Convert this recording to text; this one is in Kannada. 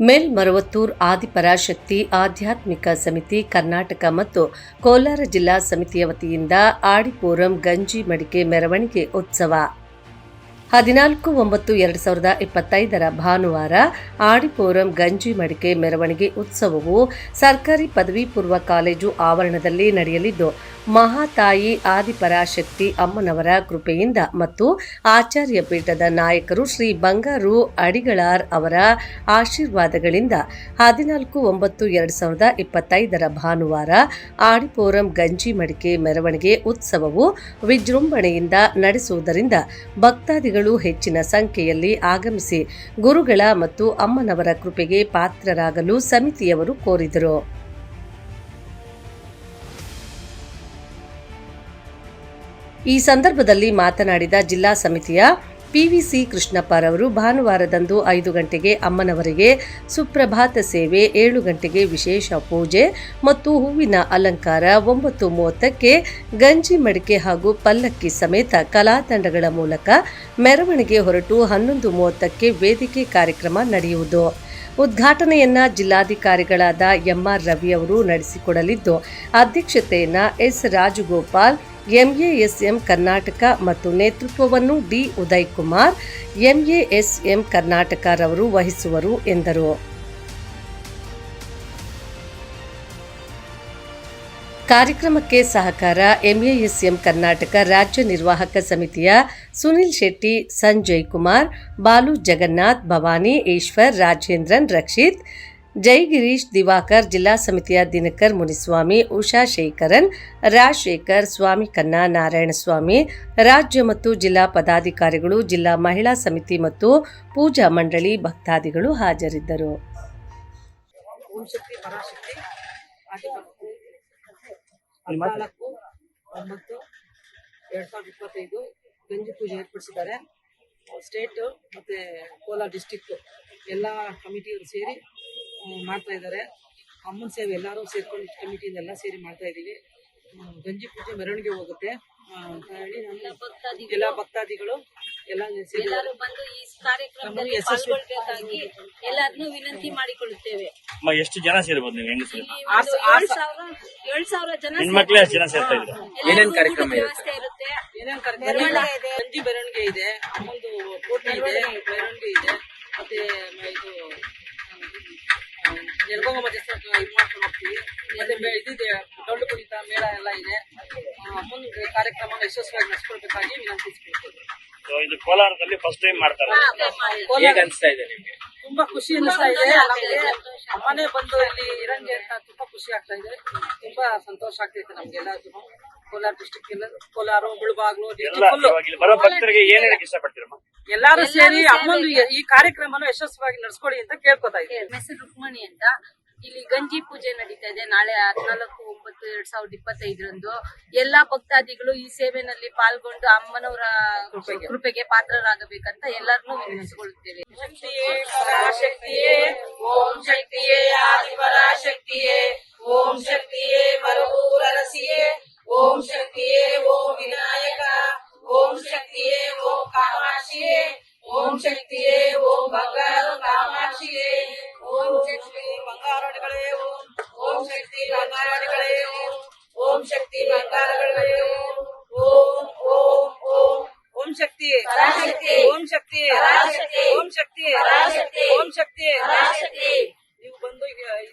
ಮೇಲ್ಮರವತ್ತೂರ್ ಆದಿಪರಾಶಕ್ತಿ ಆಧ್ಯಾತ್ಮಿಕ ಸಮಿತಿ ಕರ್ನಾಟಕ ಮತ್ತು ಕೋಲಾರ ಜಿಲ್ಲಾ ಸಮಿತಿಯ ವತಿಯಿಂದ ಆಡಿಪೋರಂ ಗಂಜಿ ಮಡಿಕೆ ಮೆರವಣಿಗೆ ಉತ್ಸವ. ಹದಿನಾಲ್ಕು ಒಂಬತ್ತು ಎರಡು ಸಾವಿರದ ಇಪ್ಪತ್ತೈದರ ಭಾನುವಾರ ಆಡಿಪೋರಂ ಗಂಜಿ ಮಡಿಕೆ ಮೆರವಣಿಗೆ ಉತ್ಸವವು ಸರ್ಕಾರಿ ಪದವಿ ಪೂರ್ವ ಕಾಲೇಜು ಆವರಣದಲ್ಲಿ ನಡೆಯಲಿದ್ದು ಮಹಾತಾಯಿ ಆದಿಪರಾಶಕ್ತಿ ಅಮ್ಮನವರ ಕೃಪೆಯಿಂದ ಮತ್ತು ಆಚಾರ್ಯ ಪೀಠದ ನಾಯಕರು ಶ್ರೀ ಬಂಗಾರು ಅಡಿಗಳಾರ್ ಅವರ ಆಶೀರ್ವಾದಗಳಿಂದ ಹದಿನಾಲ್ಕು ಒಂಬತ್ತು ಎರಡು ಸಾವಿರದ ಇಪ್ಪತ್ತೈದರ ಭಾನುವಾರ ಆಡಿಪೋರಂ ಗಂಜಿ ಮಡಿಕೆ ಮೆರವಣಿಗೆ ಉತ್ಸವವು ವಿಜೃಂಭಣೆಯಿಂದ ನಡೆಸುವುದರಿಂದ ಭಕ್ತಾದಿಗಳು ಹೆಚ್ಚಿನ ಸಂಖ್ಯೆಯಲ್ಲಿ ಆಗಮಿಸಿ ಗುರುಗಳ ಮತ್ತು ಅಮ್ಮನವರ ಕೃಪೆಗೆ ಪಾತ್ರರಾಗಲು ಸಮಿತಿಯವರು ಕೋರಿದರು. ಈ ಸಂದರ್ಭದಲ್ಲಿ ಮಾತನಾಡಿದ ಜಿಲ್ಲಾ ಸಮಿತಿಯ ಪಿವಿಸಿ ಕೃಷ್ಣಪ್ಪರವರು ಭಾನುವಾರದಂದು ಐದು ಗಂಟೆಗೆ ಅಮ್ಮನವರಿಗೆ ಸುಪ್ರಭಾತ ಸೇವೆ, ಏಳು ಗಂಟೆಗೆ ವಿಶೇಷ ಪೂಜೆ ಮತ್ತು ಹೂವಿನ ಅಲಂಕಾರ, ಒಂಬತ್ತು ಮೂವತ್ತಕ್ಕೆ ಗಂಜಿ ಮಡಿಕೆ ಹಾಗೂ ಪಲ್ಲಕ್ಕಿ ಸಮೇತ ಕಲಾತಂಡಗಳ ಮೂಲಕ ಮೆರವಣಿಗೆ ಹೊರಟು ಹನ್ನೊಂದು ಮೂವತ್ತಕ್ಕೆ ವೇದಿಕೆ ಕಾರ್ಯಕ್ರಮ ನಡೆಯುವುದು. ಉದ್ಘಾಟನೆಯನ್ನ ಜಿಲ್ಲಾಧಿಕಾರಿಗಳಾದ ಎಂಆರ್ ರವಿ ಅವರು ನಡೆಸಿಕೊಡಲಿದ್ದು, ಅಧ್ಯಕ್ಷತೆಯನ್ನ ಎಸ್ ರಾಜಗೋಪಾಲ್ ಎಂಎಎಸ್ಎಂ ಕರ್ನಾಟಕ ಮತ್ತು ನೇತೃತ್ವವನ್ನು ಡಿ. ಉದಯ್ ಕುಮಾರ್ ಎಂಎಎಸ್ಎಂ ಕರ್ನಾಟಕರವರು ವಹಿಸುವರು ಎಂದರು. ಕಾರ್ಯಕ್ರಮಕ್ಕೆ ಸಹಕಾರ ಎಂಎಎಸ್ಎಂ ಕರ್ನಾಟಕ ರಾಜ್ಯ ನಿರ್ವಾಹಕ ಸಮಿತಿಯ ಸುನಿಲ್ ಶೆಟ್ಟಿ, ಸಂಜಯ್ ಕುಮಾರ್, ಬಾಲು ಜಗನ್ನಾಥ್ ಭವಾನಿ, ಈಶ್ವರ್, ರಾಜೇಂದ್ರನ್ ರಕ್ಷಿತ್ ಜೈಗಿರೀಶ್ ದಿವಾಕರ್ ಜಿಲ್ಲಾ ಸಮಿತಿಯ ದಿನಕರ್ ಮುನಿಸ್ವಾಮಿ ಉಷಾ ಶೇಖರನ್, ರಾಜಶೇಖರ್ ಸ್ವಾಮಿ ಕನ್ನಾ ನಾರಾಯಣಸ್ವಾಮಿ ರಾಜ್ಯ ಮತ್ತು ಜಿಲ್ಲಾ ಪದಾಧಿಕಾರಿಗಳು, ಜಿಲ್ಲಾ ಮಹಿಳಾ ಸಮಿತಿ ಮತ್ತು ಪೂಜಾ ಮಂಡಳಿ ಭಕ್ತಾದಿಗಳು ಹಾಜರಿದ್ದರು. ಸ್ಟೇಟ್ ಮತ್ತೆ ಕೋಲಾರ ಡಿಸ್ಟಿಕ್ ಎಲ್ಲ ಕಮಿಟಿಯವರು ಸೇರಿ ಮಾಡ್ತಾ ಇದ್ದಾರೆ. ಅಮ್ಮನ ಸೇವೆ ಎಲ್ಲರೂ ಸೇರ್ಕೊಂಡು ಕಮಿಟಿಯಿಂದ ಎಲ್ಲ ಸೇರಿ ಮಾಡ್ತಾ ಇದ್ದೀವಿ. ಗಂಜಿ ಪೂಜೆ ಮೆರವಣಿಗೆ ಹೋಗುತ್ತೆ. ಎಲ್ಲ ಭಕ್ತಾದಿಗಳು. ಎಲ್ಲ ಎಲ್ಲರೂ ಬಂದು ಈ ಕಾರ್ಯಕ್ರಮದಲ್ಲಿ ಪಾಲ್ಗೊಳ್ಬೇಕಾಗಿ ಎಲ್ಲರನ್ನೂ ವಿನಂತಿ ಮಾಡಿಕೊಳ್ಳುತ್ತೇವೆ. ಅಮ್ಮ ಎಷ್ಟು ಜನ ಸೇರ್ಬೋದು ನೀವು ಹೆಂಗಸರು? ಏಳ್ ಸಾವಿರ ಜನ ಹೆಣ್ಮಕ್ಳೇ ಎಷ್ಟು ಜನ ಸೇರ್ತಾ ಇದ್ರು ಏನೇನು ಕಾರ್ಯಕ್ರಮ ವ್ಯವಸ್ಥೆ ಇರುತ್ತೆ. ಏನೇನ್ ಕಾರ್ಯಕ್ರಮ? ಇದೆ. ಗಂಜಿ ಮೆರವಣಿಗೆ ಇದೆ. ಅಮ್ಮಂದು ಕೋಟೆ ಇದೆ. ಮೆರವಣಿಗೆ ಇದೆ. ಮತ್ತೆ ಮ- ಇದು ನೆಲಗಂಗಮ್ಮ ದೇವಸ್ಥಾನ ಇದು ಮಾಡ್ಕೊಂಡು ಹೋಗ್ತೀವಿ ಮತ್ತೆ ಮೇ- ಇದಿದೆ ಡೊಳ್ಳು ಕುಣಿತ ಮೇಳ ಎಲ್ಲ ಇದೆ. ಮುಂದೆ ಅಮ್ಮನ ಕಾರ್ಯಕ್ರಮ ಯಶಸ್ವಿಯಾಗಿ ನಡೆಸ್ಕೊಳ್ಬೇಕಾಗಿ ವಿನಂತಿಸ್ಕೊಳ್ತೀವಿ ಸೊ ಇದು ಕೋಲಾರದಲ್ಲಿ ಫಸ್ಟ್ ಟೈಮ್ ಮಾಡ್ತಾರೆ. ಅನಿಸ್ತಾ ಇದೆ ನಿಮ್ಗೆ. ತುಂಬಾ ಖುಷಿ ಅನಿಸ್ತಾ ಇದೆ. ಮನೆ ಅಮ್ಮನೇ ಬಂದು ಇಲ್ಲಿ ಇರಂಗೆ ಅಂತ ತುಂಬಾ ಖುಷಿ ಆಗ್ತಾ ಇದೆ. ತುಂಬಾ ಸಂತೋಷ ಆಗ್ತೈತೆ ನಮ್ಗೆಲ್ಲರಿಗೂ ಕೋಲಾರ ಡಿಸ್ಟಿಕ್ ಎಲ್ಲ ಕೋಲಾರ ಮುಳುಬಾಗ್ಲು ಬರೋ ಭಕ್ತರಿಗೆ ಏನ್ ಹೇಳಕ್ ಇಷ್ಟಪಡ್ತೀರಮ್ಮ? ಎಲ್ಲಾರು ಸೇರಿ ಅಮ್ಮಂದು ಈ ಕಾರ್ಯಕ್ರಮನ ಯಶಸ್ವಿಯಾಗಿ ನಡ್ಸ್ಕೊಡಿ ಅಂತ ಕೇಳ್ಕೊತಾ ಇದ್ದೀವಿ ನಮ್ಮ ಹೆಸರು ರುಕ್ಮಣಿ ಅಂತ. ಇಲ್ಲಿ ಗಂಜಿ ಪೂಜೆ ನಡೀತಾ ಇದೆ ನಾಳೆ ಹದಿನಾಲ್ಕು ಒಂಬತ್ತು ಎರಡ್ ಸಾವಿರದ ಇಪ್ಪತ್ತೈದರಂದು. ಎಲ್ಲಾ ಭಕ್ತಾದಿಗಳು ಈ ಸೇವೆನಲ್ಲಿ ಪಾಲ್ಗೊಂಡು ಅಮ್ಮನವರ ಕೃಪೆಗೆ. ಪಾತ್ರರಾಗಬೇಕಂತ ಎಲ್ಲರನ್ನೂ ವಿನಂತಿಸಿಕೊಳ್ಳುತ್ತೇವೆ. ಶಕ್ತಿಯೇ ಓಂ ಶಕ್ತಿ शक्ति ओम बंगार कामाक्षे ओम शक्ति बंगार ओम शक्ति बंगार ओम शक्ति बंगार ओम ओम ओम ओम शक्ति ओम शक्ति ओम शक्ति ओम शक्ति ओम शक्ति ओम शक्ति